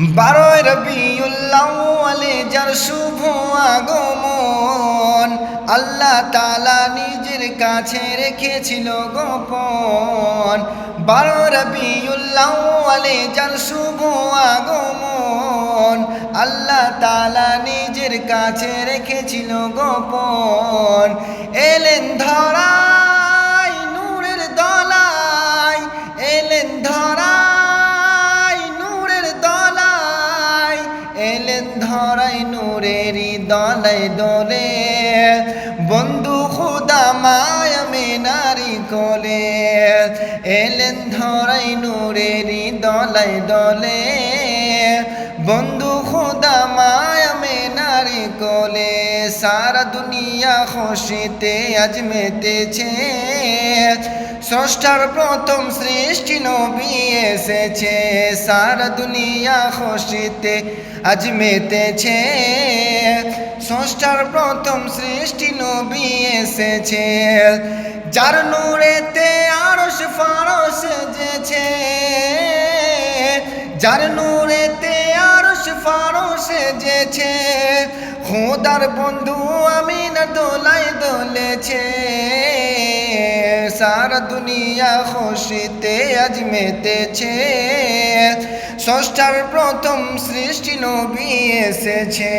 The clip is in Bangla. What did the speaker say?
বারোই রবিউল্লাওয়ালে যার শুভ আগমন, আল্লাহ তালা নিজের কাছে রেখেছিল গোপন। বারো রবিউল্লাওয়ালে যার শুভ আগমন, আল্লাহ তালা নিজের কাছে রেখেছিল গোপন। এলেন ধরাই এলেন ধরাই নূরেরই দলাই দলে। বন্ধু খুদা মায়া মেনারি কোলে। এলেন, ধরাই নূরেরই দলাই দলে। বন্ধু খুদা মায়া মেনারি কোলে। সারা দুনিয়া খুশিতে আজ মেতেছে। স্রষ্টার প্রথম সৃষ্টি নবী এসেছে, সারা দুনিয়া খুশিতে আজ মেতেছে। স্রষ্টার প্রথম সৃষ্টি নবী এসেছে, যার নূরেতে আরশ ফারস যেছে যার নূরেতে আরশ ফারস যেছে খোদার বন্ধু আমিনার দোলাই দোলেছে। সারা দুনিয়া খুশিতে আজ মেতেছে। ষষ্ঠার প্রথম সৃষ্টি নবী এসেছে।